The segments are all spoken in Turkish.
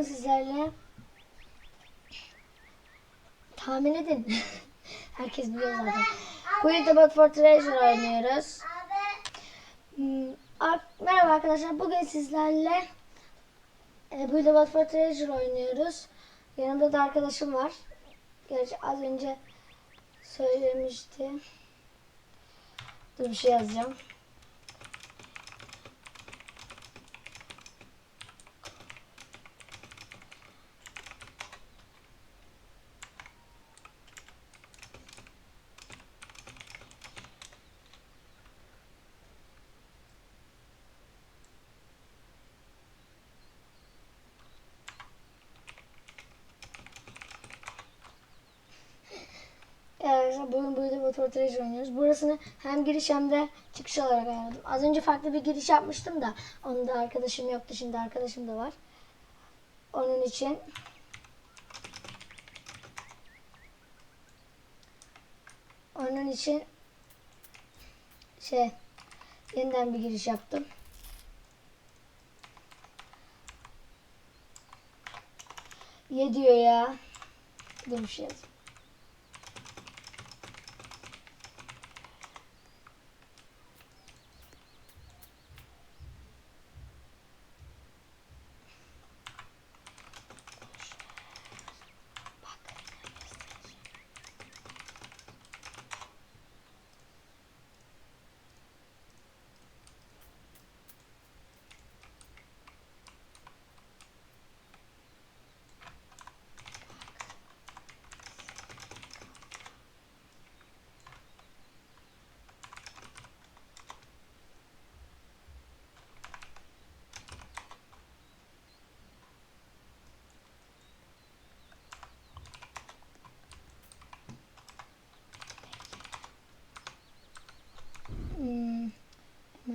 bugün sizlerle tahmin edin. Herkes biliyor zaten. Quick the Bot for Treasure oynuyoruz. Hmm, Merhaba arkadaşlar. Bugün sizlerle Quick the Bot for Treasure oynuyoruz. Yanımda da arkadaşım var. Gerçi az önce söylemişti. Dur bir şey yazacağım. Arkadaşlar bugün burada motor treasure oynuyoruz. Burasını hem giriş hem de çıkış olarak ayarladım. Az önce farklı bir giriş yapmıştım da onun da arkadaşım yoktu. Şimdi arkadaşım da var. Onun için onun için şey yeniden bir giriş yaptım. Ye diyor ya. Bir şey yazayım.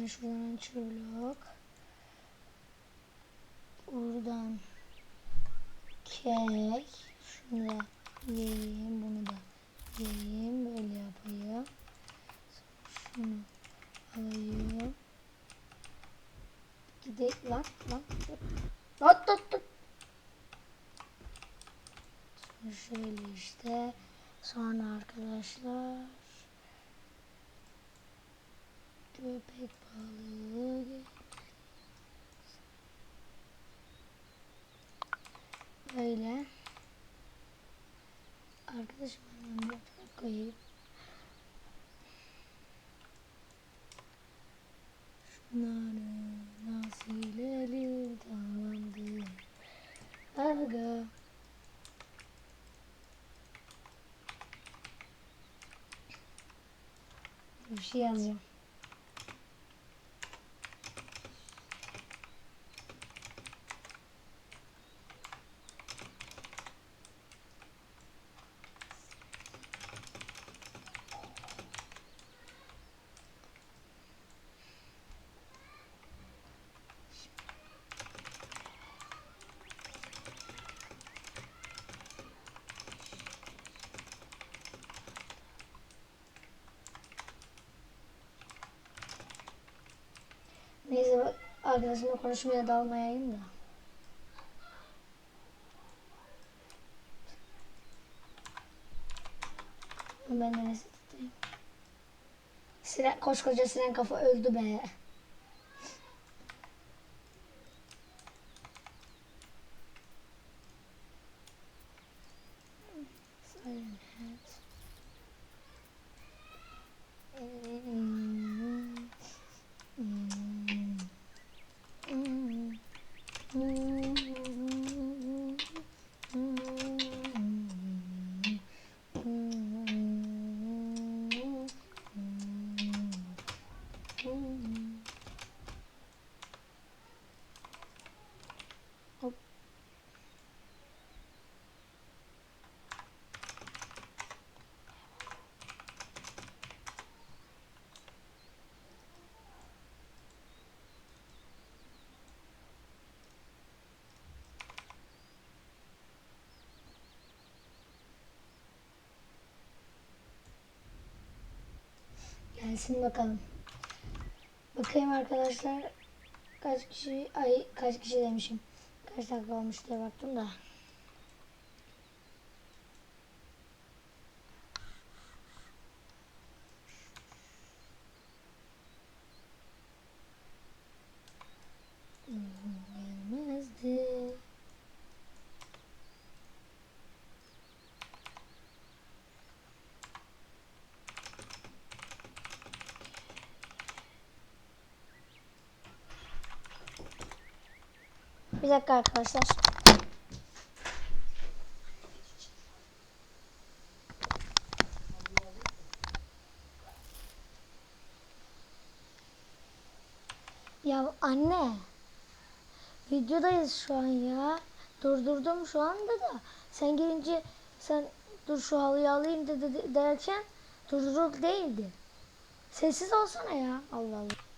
Hemen şuradan çırlok. Buradan kek. Şunu da yiyeyim. Bunu da yiyeyim. Böyle yapayım. Şunu alayım. Gidelim lan lan. Lan lan lan. Şöyle işte. Sonra arkadaşlar köpek balığı. Böyle. Arkadaşım bir koyayım. Şunları nasıl elim tamamdır. Aga. Bir şey yazacağım arkadaşımla konuşmaya dalmayayım da. Ben neyse tutayım. Siren, koskoca siren kafa öldü be. Gelsin bakalım. Bakayım arkadaşlar kaç kişi ay kaç kişi demişim. Kaç dakika olmuş diye baktım da. Bir dakika arkadaşlar. Ya anne. Videodayız şu an ya. Durdurdum şu anda da. Sen gelince sen dur şu halıyı alayım dedi de- derken durduruk değildi. Sessiz olsana ya. Allah Allah.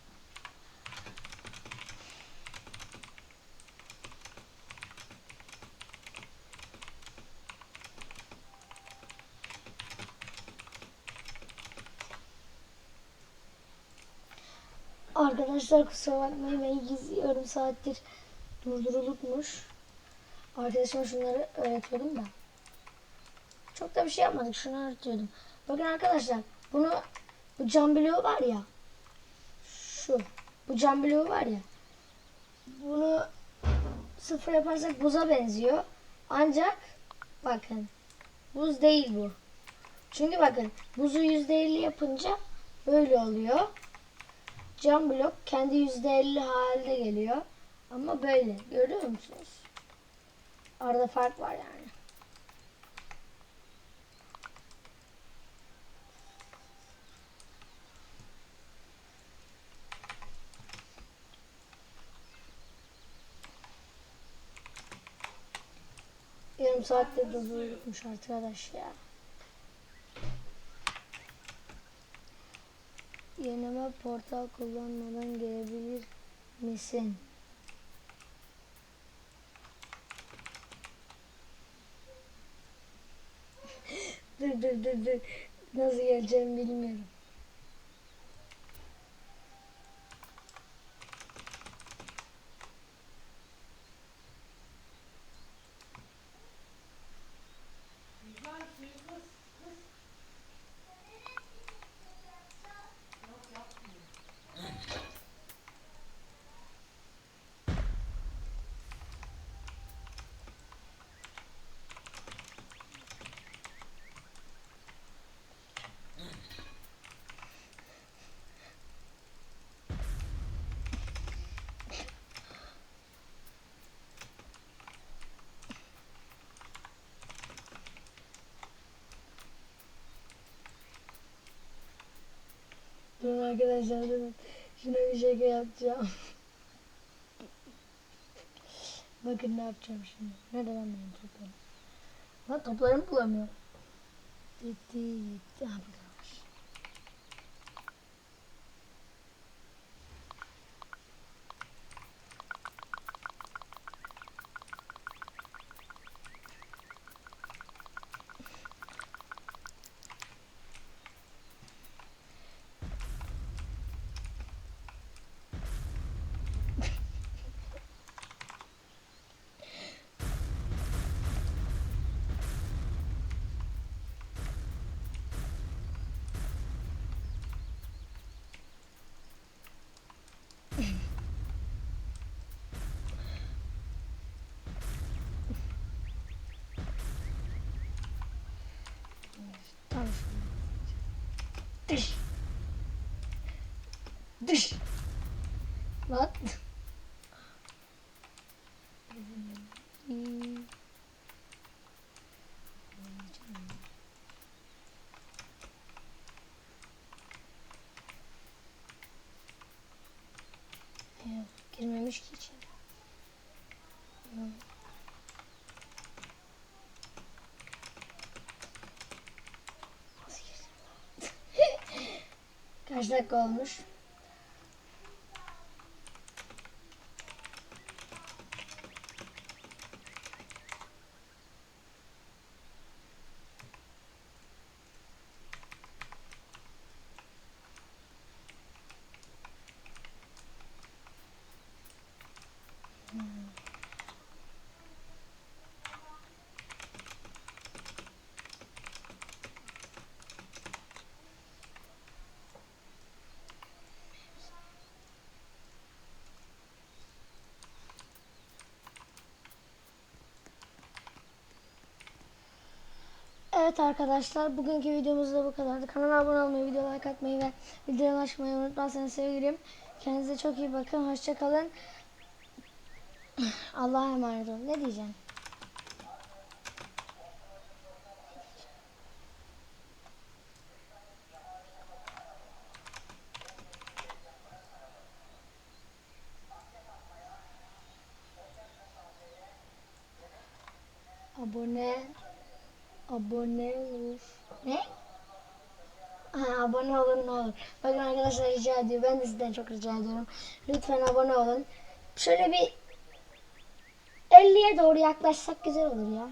Arkadaşlar kusura bakmayın ben gizli saattir durdurulukmuş. Arkadaşıma şunları öğretiyordum da. Çok da bir şey yapmadık şunu öğretiyordum. Bakın arkadaşlar bunu bu cam bloğu var ya. Şu. Bu cam bloğu var ya. Bunu sıfır yaparsak buza benziyor. Ancak bakın buz değil bu. Çünkü bakın buzu %50 yapınca böyle oluyor. Cam blok kendi %50 halde geliyor. Ama böyle. Görüyor musunuz? Arada fark var yani. Yarım saatte durdurulmuş arkadaş ya. Yanıma portal kullanmadan gelebilir misin? dur dur dur dur. Nasıl geleceğimi bilmiyorum. Arkadaşlar durun. Şuna bir şaka yapacağım. Bakın ne yapacağım şimdi. Nerede lan benim toplarım? Lan toplarımı bulamıyorum. Gitti gitti. Ha buradaymış. Dış. Lan. Girmemiş ki içeri. Kaç dakika olmuş? Evet arkadaşlar bugünkü videomuz da bu kadardı. Kanala abone olmayı, video like atmayı ve bildirim açmayı unutmazsanız sevinirim. Kendinize çok iyi bakın. Hoşçakalın. Allah'a emanet olun. Ne diyeceğim? Abone abone olur. Ne? Ha, abone olun ne olur. Bakın arkadaşlar rica ediyorum. Ben de sizden çok rica ediyorum. Lütfen abone olun. Şöyle bir 50'ye doğru yaklaşsak güzel olur ya.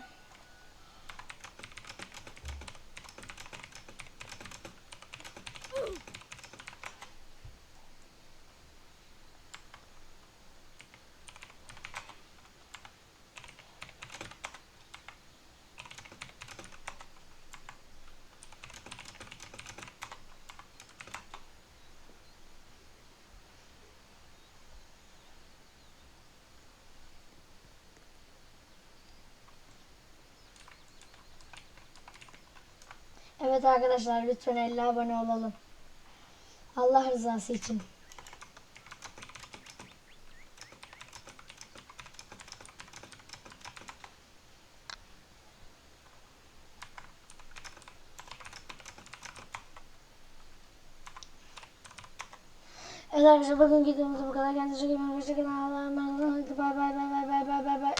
Evet arkadaşlar lütfen 50 abone olalım. Allah rızası için. Evet arkadaşlar bugün videomuz bu kadar. Kendinize iyi bakın. Hoşçakalın. Allah'a emanet olun. Hadi bay bay bay bay bay bay bay.